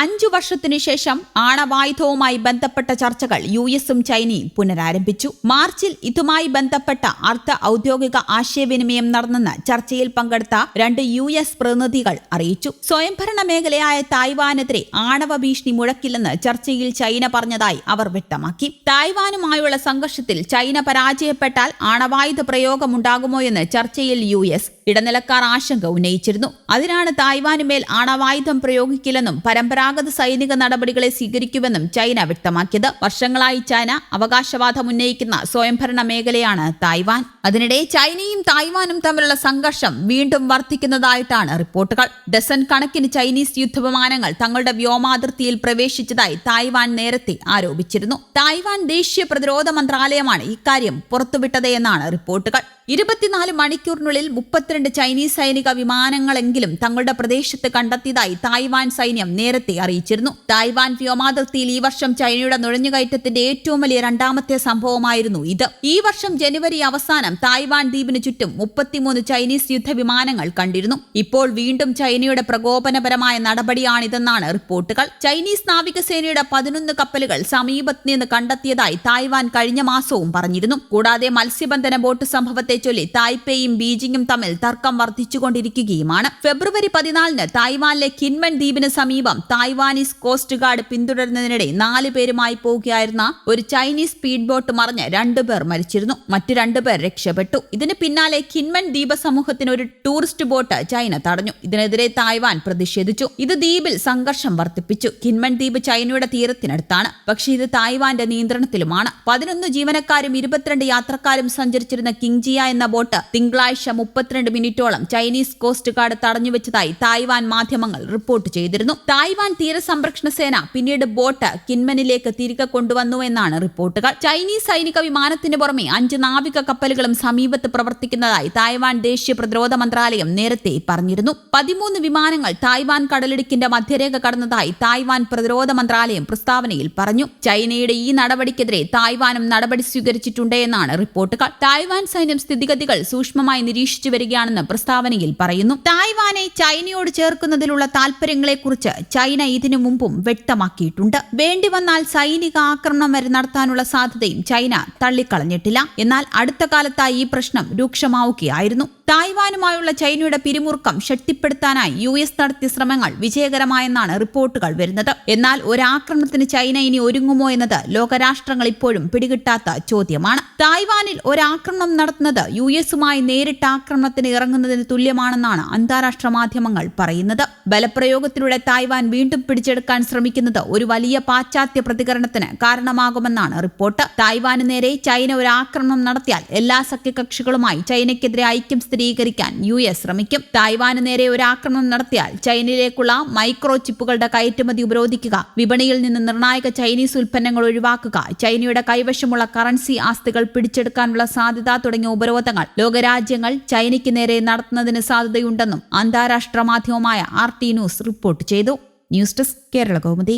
അഞ്ചു വർഷത്തിനു ശേഷം ആണവായുധവുമായി ബന്ധപ്പെട്ട ചർച്ചകൾ യു എസും ചൈനയും പുനരാരംഭിച്ചു. മാർച്ചിൽ ഇതുമായി ബന്ധപ്പെട്ട അർദ്ധ ഔദ്യോഗിക ആശയവിനിമയം നടന്നെന്ന് ചർച്ചയിൽ പങ്കെടുത്ത രണ്ട് യു എസ് പ്രതിനിധികൾ അറിയിച്ചു. സ്വയംഭരണ മേഖലയായ തായ്വാനെതിരെ ആണവ ഭീഷണി മുഴക്കില്ലെന്ന് ചർച്ചയിൽ ചൈന പറഞ്ഞതായി അവർ വ്യക്തമാക്കി. തായ്വാനുമായുള്ള സംഘർഷത്തിൽ ചൈന പരാജയപ്പെട്ടാൽ ആണവായുധ പ്രയോഗമുണ്ടാകുമോ എന്ന് ചർച്ചയിൽ യു എസ് ഇടനിലക്കാർ ആശങ്ക ഉന്നയിച്ചിരുന്നു. അതിനാണ് തായ്വാനുമേൽ ആണവായുധം പ്രയോഗിക്കില്ലെന്നും പരമ്പരാഗത സൈനിക നടപടികളെ സ്വീകരിക്കുമെന്നും ചൈന വ്യക്തമാക്കിയത്. വർഷങ്ങളായി ചൈന അവകാശവാദം ഉന്നയിക്കുന്ന സ്വയംഭരണ മേഖലയാണ് തായ്വാൻ. അതിനിടെ ചൈനയും തായ്വാനും തമ്മിലുള്ള സംഘർഷം വീണ്ടും വർദ്ധിക്കുന്നതായിട്ടാണ് റിപ്പോർട്ടുകൾ. ഡസൻ കണക്കിന് ചൈനീസ് യുദ്ധവിമാനങ്ങൾ തങ്ങളുടെ വ്യോമാതിർത്തിയിൽ പ്രവേശിച്ചതായി തായ്വാൻ നേരത്തെ ആരോപിച്ചിരുന്നു. തായ്വാൻ ദേശീയ പ്രതിരോധ മന്ത്രാലയമാണ് ഇക്കാര്യം പുറത്തുവിട്ടത് എന്നാണ് റിപ്പോർട്ടുകൾ. ഇരുപത്തിനാല് മണിക്കൂറിനുള്ളിൽ മുപ്പത്തിരണ്ട് ചൈനീസ് സൈനിക വിമാനങ്ങളെങ്കിലും തങ്ങളുടെ പ്രദേശത്ത് കണ്ടെത്തിയതായി തായ്വാൻ സൈന്യം നേരത്തെ അറിയിച്ചിരുന്നു. തായ്വാൻ വ്യോമാതിർത്തിയിൽ ഈ വർഷം ചൈനയുടെ നുഴഞ്ഞുകയറ്റത്തിന്റെ ഏറ്റവും വലിയ രണ്ടാമത്തെ സംഭവമായിരുന്നു ഇത്. ഈ വർഷം ജനുവരി അവസാനം തായ്വാൻ ദ്വീപിന് ചുറ്റും മുപ്പത്തിമൂന്ന് ചൈനീസ് യുദ്ധവിമാനങ്ങൾ കണ്ടിരുന്നു. ഇപ്പോൾ വീണ്ടും ചൈനയുടെ പ്രകോപനപരമായ നടപടിയാണിതെന്നാണ് റിപ്പോർട്ടുകൾ. ചൈനീസ് നാവികസേനയുടെ പതിനൊന്ന് കപ്പലുകൾ സമീപത്ത് നിന്ന് കണ്ടെത്തിയതായി തായ്വാൻ കഴിഞ്ഞ മാസവും പറഞ്ഞിരുന്നു. കൂടാതെ മത്സ്യബന്ധന ബോട്ട് സംഭവത്തെ ചൊല്ലി തായ്പേയും ബീജിംഗും തമ്മിൽ തർക്കം വർദ്ധിച്ചുകൊണ്ടിരിക്കുകയുമാണ്. ഫെബ്രുവരി പതിനാലിന് തായ്വാനിലെ കിൻമൻ ദ്വീപിന് സമീപം തായ്വാനീസ് കോസ്റ്റ് ഗാർഡ് പിന്തുടരുന്നതിനിടെ നാല് പേരുമായി പോവുകയായിരുന്ന ഒരു ചൈനീസ് സ്പീഡ് ബോട്ട് മറിഞ്ഞ് രണ്ടുപേർ മരിച്ചിരുന്നു. മറ്റു രണ്ടുപേർ രക്ഷപ്പെട്ടു. ഇതിന് പിന്നാലെ കിൻമൻ ദ്വീപ സമൂഹത്തിന് ഒരു ടൂറിസ്റ്റ് ബോട്ട് ചൈന തടഞ്ഞു. ഇതിനെതിരെ തായ്വാൻ പ്രതിഷേധിച്ചു. ഇത് ദ്വീപിൽ സംഘർഷം വർദ്ധിപ്പിച്ചു. കിൻമൻ ദ്വീപ് ചൈനയുടെ തീരത്തിനടുത്താണ്. പക്ഷേ ഇത് തായ്വാന്റെ നിയന്ത്രണത്തിലുമാണ്. പതിനൊന്ന് ജീവനക്കാരും ഇരുപത്തിരണ്ട് യാത്രക്കാരും സഞ്ചരിച്ചിരുന്ന കിങ്ജിയ എന്ന ബോട്ട് തിങ്കളാഴ്ച മുപ്പത്തിരണ്ട് മിനിറ്റോളം ചൈനീസ് കോസ്റ്റ് ഗാർഡ് തടഞ്ഞുവെച്ചതായി തായ്വാൻ മാധ്യമങ്ങൾ റിപ്പോർട്ട് ചെയ്തിരുന്നു. തായ്വാൻ തീരസംരക്ഷണ സേന പിന്നീട് ബോട്ട് കിൻമനിലേക്ക് തിരികെ കൊണ്ടുവന്നു എന്നാണ് റിപ്പോർട്ടുകൾ. ചൈനീസ് സൈനിക വിമാനത്തിന് പുറമെ അഞ്ച് നാവിക കപ്പലുകളും സമീപത്ത് പ്രവർത്തിക്കുന്നതായി തായ്വാൻ ദേശീയ പ്രതിരോധ മന്ത്രാലയം നേരത്തെ പറഞ്ഞിരുന്നു. പതിമൂന്ന് വിമാനങ്ങൾ തായ്വാൻ കടലിടുക്കിന്റെ മധ്യരേഖ കടന്നതായി തായ്വാൻ പ്രതിരോധ മന്ത്രാലയം പ്രസ്താവനയിൽ പറഞ്ഞു. ചൈനയുടെ ഈ നടപടിക്കെതിരെ തായ്വാനും നടപടി സ്വീകരിച്ചിട്ടുണ്ട് എന്നാണ് റിപ്പോർട്ടുകൾ. തായ്വാൻ സൈന്യം സ്ഥിതിഗതികൾ സൂക്ഷ്മമായി നിരീക്ഷിച്ചു വരികയാണെന്ന് പ്രസ്താവനയിൽ പറയുന്നു. തായ്വാനെ ചൈനയോട് ചേർക്കുന്നതിലുള്ള താൽപര്യങ്ങളെക്കുറിച്ച് ചൈന ഇതിനു മുമ്പും വ്യക്തമാക്കിയിട്ടുണ്ട്. വേണ്ടി വന്നാൽ സൈനിക ആക്രമണം വരെ നടത്താനുള്ള സാധ്യതയും ചൈന തള്ളിക്കളഞ്ഞിട്ടില്ല. എന്നാൽ അടുത്ത കാലത്തായി ഈ പ്രശ്നം രൂക്ഷമാവുകയായിരുന്നു. തായ്വാനുമായുള്ള ചൈനയുടെ പിരിമുറുക്കം ശക്തിപ്പെടുത്താനായി യു എസ് നടത്തിയ ശ്രമങ്ങൾ വിജയകരമായെന്നാണ് റിപ്പോർട്ടുകൾ വരുന്നത്. എന്നാൽ ഒരാക്രമണത്തിന് ചൈന ഇനി ഒരുങ്ങുമോ എന്നത് ലോകരാഷ്ട്രങ്ങൾ ഇപ്പോഴും പിടികിട്ടാത്ത ചോദ്യമാണ്. തായ്വാനിൽ ഒരാക്രമണം നടത്തുന്നത് യു എസുമായി നേരിട്ട് ആക്രമണത്തിന് ഇറങ്ങുന്നതിന് തുല്യമാണെന്നാണ് അന്താരാഷ്ട്ര മാധ്യമങ്ങൾ പറയുന്നത്. ബലപ്രയോഗത്തിലൂടെ തായ്വാൻ വീണ്ടും പിടിച്ചെടുക്കാൻ ശ്രമിക്കുന്നത് ഒരു വലിയ പാശ്ചാത്യ പ്രതികരണത്തിന് കാരണമാകുമെന്നാണ് റിപ്പോർട്ട്. തായ്വാന് നേരെ ചൈന ഒരു ആക്രമണം നടത്തിയാൽ എല്ലാ സഖ്യകക്ഷികളുമായി ചൈനയ്ക്കെതിരെ ഐക്യം സ്ഥിരീകരിക്കാൻ യു എസ് ശ്രമിക്കും. തായ്വാന് നേരെ ഒരു ആക്രമണം നടത്തിയാൽ ചൈനയിലേക്കുള്ള മൈക്രോ ചിപ്പുകളുടെ കയറ്റുമതി ഉപരോധിക്കുക വിപണിയിൽ നിന്ന് നിർണായക ചൈനീസ് ഉൽപ്പന്നങ്ങൾ ഒഴിവാക്കുക ചൈനയുടെ കൈവശമുള്ള കറൻസി ആസ്തികൾ പിടിച്ചെടുക്കാനുള്ള സാധ്യത തുടങ്ങിയ ഉപരോധങ്ങൾ ലോകരാജ്യങ്ങൾ ചൈനയ്ക്ക് നേരെ നടത്തുന്നതിന് സാധ്യതയുണ്ടെന്നും അന്താരാഷ്ട്ര മാധ്യമമായ ആർ ടി റിപ്പോർട്ട് ചെയ്തു. News desk Kerala Kaumudi.